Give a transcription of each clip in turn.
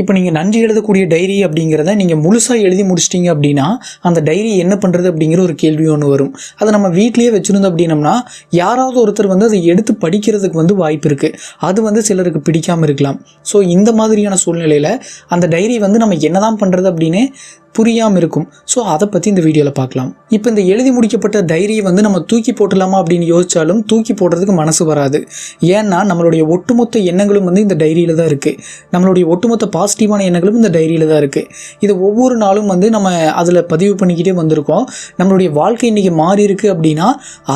இப்போ நீங்கள் நன்றி எழுதக்கூடிய டைரி அப்படிங்கிறத நீங்கள் முழுசாக எழுதி முடிச்சிட்டிங்க அப்படின்னா அந்த டைரி என்ன பண்ணுறது அப்படிங்கிற ஒரு கேள்வி ஒன்று வரும். அதை நம்ம வீட்லேயே வச்சுருந்தோம் அப்படின்னம்னா யாராவது ஒருத்தர் வந்து அதை எடுத்து படிக்கிறதுக்கு வந்து வாய்ப்பு இருக்குது அது வந்து சிலருக்கு பிடிக்காமல் இருக்கலாம். ஸோ இந்த மாதிரியான சூழ்நிலையில் அந்த டைரி வந்து நம்ம என்னதான் பண்ணுறது அப்படின்னு புரியாமல் இருக்கும். ஸோ அதை பற்றி இந்த வீடியோவில் பார்க்கலாம். இப்போ இந்த எழுதி முடிக்கப்பட்ட டைரியை வந்து நம்ம தூக்கி போட்டுடலாமா அப்படின்னு யோசித்தாலும் தூக்கி போடுறதுக்கு மனசு வராது. ஏன்னா நம்மளுடைய ஒட்டுமொத்த எண்ணங்களும் வந்து இந்த டைரியில் தான் இருக்குது நம்மளுடைய ஒட்டுமொத்த பாசிட்டிவான எண்ணங்களும் இந்த டைரியில் தான் இருக்குது இது ஒவ்வொரு நாளும் வந்து நம்ம அதில் பதிவு பண்ணிக்கிட்டே வந்திருக்கோம். நம்மளுடைய வாழ்க்கை இன்றைக்கி மாறி இருக்குது அப்படின்னா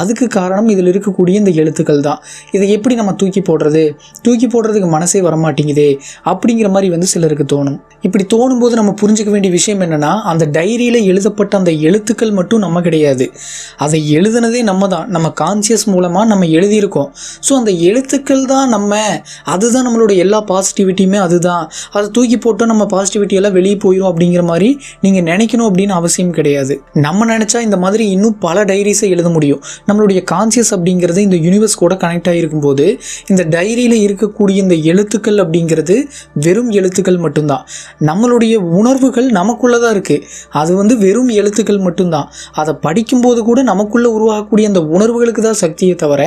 அதுக்கு காரணம் இதில் இருக்கக்கூடிய இந்த எழுத்துக்கள் தான். இதை எப்படி நம்ம தூக்கி போடுறது? தூக்கி போடுறதுக்கு மனசே வரமாட்டேங்குதே அப்படிங்கிற மாதிரி வந்து சிலருக்கு தோணும். இப்படி தோணும் போது நம்ம புரிஞ்சுக்க வேண்டிய விஷயம் என்னென்னா அந்த டைரியில் எழுதப்பட்ட அந்த எழுத்துக்கள் மட்டும் நம்ம கிடையாது. அதை எழுதுனதே நம்ம தான். நம்ம கான்சியஸ் மூலமாக நம்ம எழுதியிருக்கோம். ஸோ அந்த எழுத்துக்கள் தான் நம்ம அதுதான் நம்மளோட எல்லா பாசிட்டிவிட்டியுமே அதுதான். அது தூக்கி போட்டால் நம்ம பாசிட்டிவிட்டி எல்லாம் வெளியே போயிடும் அப்படிங்கிற மாதிரி நீங்கள் நினைக்கணும் அப்படின்னு அவசியம் கிடையாது. நம்ம நினச்சா இந்த மாதிரி இன்னும் பல டைரிஸை எழுத முடியும். நம்மளுடைய கான்சியஸ் அப்படிங்கிறது இந்த யூனிவர்ஸ் கூட கனெக்ட் ஆகிருக்கும் போது இந்த டைரியில் இருக்கக்கூடிய இந்த எழுத்துக்கள் அப்படிங்கிறது வெறும் எழுத்துக்கள் மட்டும்தான். நம்மளுடைய உணர்வுகள் நமக்குள்ளே தான் இருக்குது அது வந்து வெறும் எழுத்துக்கள் மட்டும்தான். அதை படிக்கும்போது கூட நமக்குள்ளே உருவாகக்கூடிய அந்த உணர்வுகளுக்கு தான் சக்தியை தவிர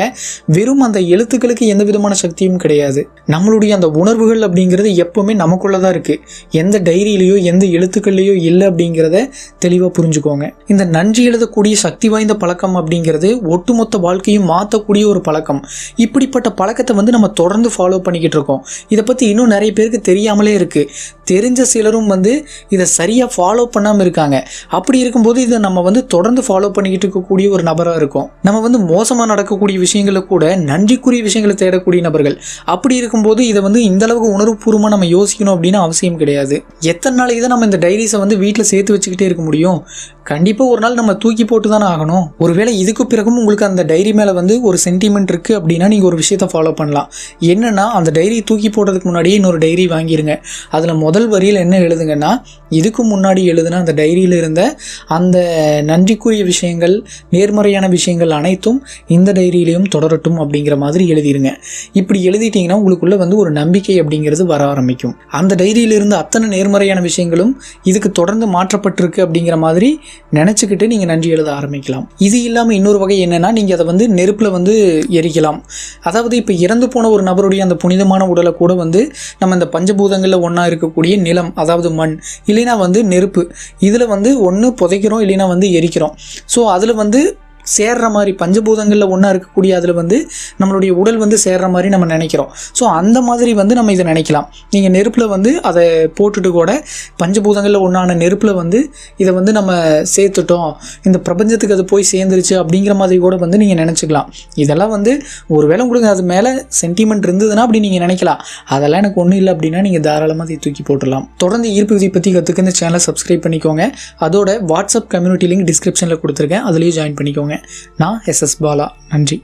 வெறும் அந்த எழுத்துக்களுக்கு எந்த விதமான சக்தியும் கிடையாது. நம்மளுடைய அந்த உணர்வுகள் அப்படிங்கிறது எப்போவுமே நமக்குள்ளே தான் இருக்குது எந்த டைரியிலையோ எந்த எழுத்துக்கள்லையோ இல்லை அப்படிங்கிறத தெளிவாக புரிஞ்சுக்கோங்க. இந்த நன்றி எழுதக்கூடிய சக்தி வாய்ந்த பழக்கம் அப்படிங்கிறது ஒட்டுமொத்த வாழ்க்கையும் மாற்றக்கூடிய ஒரு பழக்கம். இப்படிப்பட்ட பழக்கத்தை வந்து நம்ம தொடர்ந்து ஃபாலோ பண்ணிக்கிட்டு இருக்கோம். இதை பற்றி இன்னும் நிறைய பேருக்கு தெரியாமலே இருக்குது தெரிஞ்ச சிலரும் வந்து இதை சரியாக ஃபாலோ பண்ணாமல் இருக்காங்க. அப்படி இருக்கும்போது இதை நம்ம வந்து தொடர்ந்து ஃபாலோ பண்ணிக்கிட்டு இருக்கக்கூடிய ஒரு நபராக இருக்கும். நம்ம வந்து மோசமாக நடக்கக்கூடிய விஷயங்களை கூட நன்றிக்குரிய விஷயங்களை தேடக்கூடிய நபர்கள். அப்படி இருக்கும்போது இதை வந்து இந்த அளவுக்கு உணர்வுபூர்வமாக நம்ம யோசிக்கணும் அப்படின்னு அவசியம் கிடையாது. எத்தனை நாளைக்கு தான் நம்ம இந்த டைரிஸை வந்து வீட்டில் சேர்த்து வச்சுக்கிட்டே இருக்க முடியும்? கண்டிப்பாக ஒரு நாள் நம்ம தூக்கி போட்டு தானே ஆகணும். ஒருவேளை இதுக்கு பிறகும் உங்களுக்கு அந்த டைரி மேலே வந்து ஒரு சென்டிமெண்ட் இருக்குது அப்படின்னா நீங்கள் ஒரு விஷயத்தை ஃபாலோ பண்ணலாம். என்னென்னா அந்த டைரி தூக்கி போடுறதுக்கு முன்னாடியே இன்னொரு டைரி வாங்கிடுங்க அதில் முதல் வரியில் என்ன எழுதுங்கன்னா இதுக்கு முன்னாடி எழுதுன அந்த டைரியில் இருந்த அந்த நன்றிக்குரிய விஷயங்கள் நேர்மறையான விஷயங்கள் அனைத்தும் இந்த டைரியிலையும் தொடரட்டும் அப்படிங்கிற மாதிரி எழுதிடுங்க இப்படி எழுதிட்டீங்கன்னா உங்களுக்குள்ள வந்து ஒரு நம்பிக்கை அப்படிங்கிறது வர ஆரம்பிக்கும். அந்த டைரியில் இருந்த அத்தனை நேர்மறையான விஷயங்களும் இதுக்கு தொடர்ந்து மாற்றப்பட்டிருக்கு அப்படிங்கிற மாதிரி நினச்சிக்கிட்டு நீங்கள் நன்றி எழுத ஆரம்பிக்கலாம். இது இல்லாமல் இன்னொரு வகை என்னென்னா நீங்கள் அதை வந்து நெருப்பில் வந்து எரிக்கலாம். அதாவது இப்போ இறந்து போன ஒரு நபருடைய அந்த புனிதமான உடலை கூட வந்து நம்ம இந்த பஞ்சபூதங்களில் ஒன்றா இருக்கக்கூடிய நிலம் அதாவது மண் இல்லைன்னா வந்து நெருப்பு. இதில் வந்து ஒன்று புதைக்கிறோம் இல்லைன்னா வந்து எரிக்கிறோம். ஸோ அதில் வந்து சேர்ற மாதிரி பஞ்சபூதங்களில் ஒன்றா இருக்கக்கூடிய அதில் வந்து நம்மளுடைய உடல் வந்து சேர்ற மாதிரி நம்ம நினைக்கிறோம். ஸோ அந்த மாதிரி வந்து நம்ம இதை நினைக்கலாம். நீங்கள் நெருப்பில் வந்து அதை போட்டுட்டு கூட பஞ்சபூதங்களில் ஒன்றான நெருப்பில் வந்து இதை வந்து நம்ம சேர்த்துட்டோம். இந்த பிரபஞ்சத்துக்கு அது போய் சேர்ந்துருச்சு அப்படிங்கிற மாதிரி கூட வந்து நீங்கள் நினச்சிக்கலாம். இதெல்லாம் வந்து ஒரு வேளை உங்களுக்கு அது மேலே சென்டிமெண்ட் இருந்ததுன்னா அப்படி நீங்கள் நினைக்கலாம். அதெல்லாம் எனக்கு ஒன்றும் இல்லை அப்படின்னா நீங்கள் தாராளமாக அதை தூக்கி போட்டுடலாம். தொடர்ந்து ஈர்ப்பு விதி பற்றி கற்றுக்க இந்த சேனலை சப்ஸ்கிரைப் பண்ணிக்கோங்க. அதோட வாட்ஸ்அப் கம்யூனிட்டி லிங்க் டிஸ்கிரிப்ஷனில் கொடுத்துருக்கேன். அதுலேயும் ஜாயின் பண்ணிக்கோங்க. நான் எஸ்எஸ் பாலா. நன்றி.